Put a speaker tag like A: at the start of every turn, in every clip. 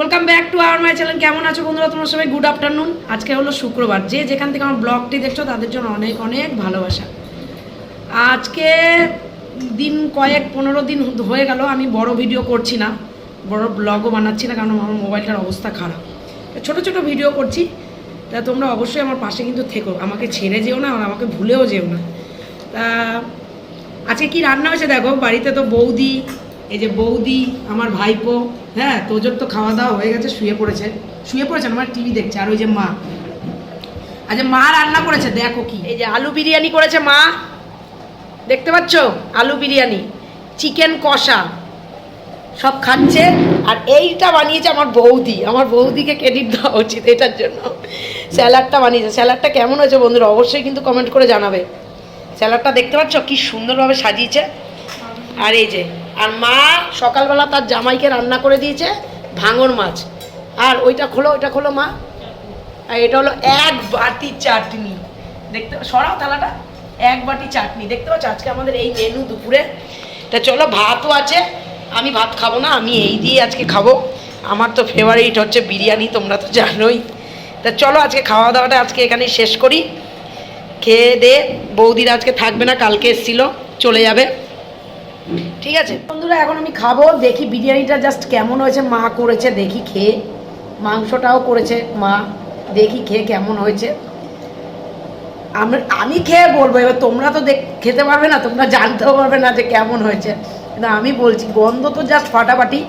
A: Welcome back to our my channel কেমন আছো বন্ধুরা? তোমরা সবাই গুড আফটারনুন আজকে হলো শুক্রবার। যে যেখান থেকে আমার ব্লগটি দেখছ, তাদের জন্য অনেক অনেক ভালোবাসা। আজকে দিন কয়েক, পনেরো দিন হয়ে গেল। আমি বড় ভিডিও করছি না। বড় ব্লগও বানাচ্ছি না, কারণ আমার মোবাইলটার অবস্থা খারাপ। ছোট ছোট ভিডিও করছি। তা তোমরা অবশ্যই আমার পাশে কিন্তু থেকো। আমাকে ছেড়ে যেও না, আর আমাকে ভুলেও যেও না। তা আজকে কি রান্না হয়েছে দেখো? বাড়িতে তো বৌদি, এই যে বৌদি, আমার ভাইপো হ্যাঁ তোজোর তো খাওয়া দাওয়া হয়ে গেছে, শুয়ে পড়েছে। শুয়ে পড়েছে আমার টিভি দেখছে, আর ওই যে মা। আচ্ছা মা রান্না করেছে, দেখো কি। এই যে আলু বিরিয়ানি করেছে মা। দেখতে পাচ্ছ? আলু বিরিয়ানি, চিকেন কষা। সব খাচ্ছে, আর এইটা বানিয়েছে আমার বৌদি। আমার বৌদিকে ক্রেডিট দেওয়া উচিত এটার জন্য। স্যালাডটা বানিয়েছে। স্যালাডটা কেমন হয়েছে বন্ধুরা, অবশ্যই কিন্তু কমেন্ট করে জানাবে। স্যালাডটা দেখতে পাচ্ছ? কি সুন্দরভাবে সাজিয়েছে। আর এই যে আর মা সকালবেলা তার জামাইকে রান্না করে দিয়েছে ভাঙর মাছ। আর ওইটা খোলো ওইটা খোলো মা। আর এটা হলো এক বাটি চাটনি। দেখতে সরাও থালাটা। এক বাটি চাটনি। দেখতে পাচ্ছ, আজকে আমাদের এই মেনু দুপুরে। তা চলো, ভাতও আছে। আমি ভাত খাব না, আমি এই দিয়ে আজকে খাব। আমার তো ফেভারিট হচ্ছে বিরিয়ানি, তোমরা তো জানোই। তা চলো, আজকে খাওয়া দাওয়াটা আজকে এখানেই শেষ করি। খেয়ে দে, বৌদিরা আজকে থাকবে না, কালকে এসেছিল, চলে যাবে। ঠিক আছে? বন্ধুরা এখন আমি খাব দেখি বিরিয়ানিটা জাস্ট কেমন হয়েছে মা করেছে দেখি খেয়ে। মাংসটাও করেছে মা দেখি খেয়ে কেমন হয়েছে। আমি আমি খেয়ে বলব এবার তোমরা তো খেতে পারবে না তোমরা জানতেও পারবে না যে কেমন হয়েছে। কিন্তু আমি বলছি গন্ধ তো জাস্ট ফাটাফাটি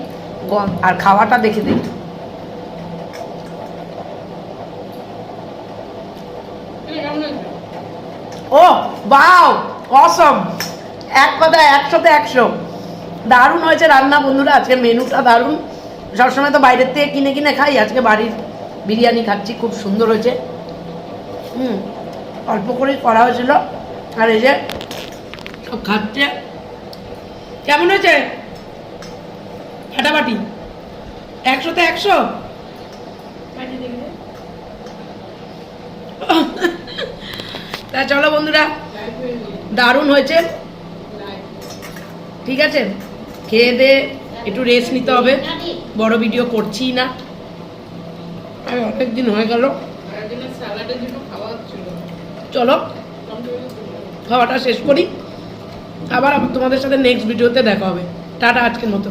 A: গন্ধ আর খাওয়াটা দেখে দেখি। ও বাও অসম এক কথা, একশোতে একশো। দারুণ হয়েছে রান্না বন্ধুরা, আজকে মেনুটা দারুণ। সবসময় তো বাইরের থেকে কিনে কিনে খাই, আজকে বাড়ির বিরিয়ানি খাচ্ছি, খুব সুন্দর হয়েছে। হুম, অল্প করেই করা হয়েছিল। আর এই যে, সব খাচ্ছে। কেমন হয়েছে? ফাটাফাটি। একশোতে একশো? তা চলো বন্ধুরা, দারুণ হয়েছে। ঠিক আছে? খেয়ে দে একটু রেস্ট নিতে হবে। বড় ভিডিও করছি না। আর অনেক দিন হয়ে গেল। চলো, খাওয়াটা শেষ করি। আবার তোমাদের সাথে নেক্সট ভিডিওতে দেখা হবে। টাটা আজকের মতো।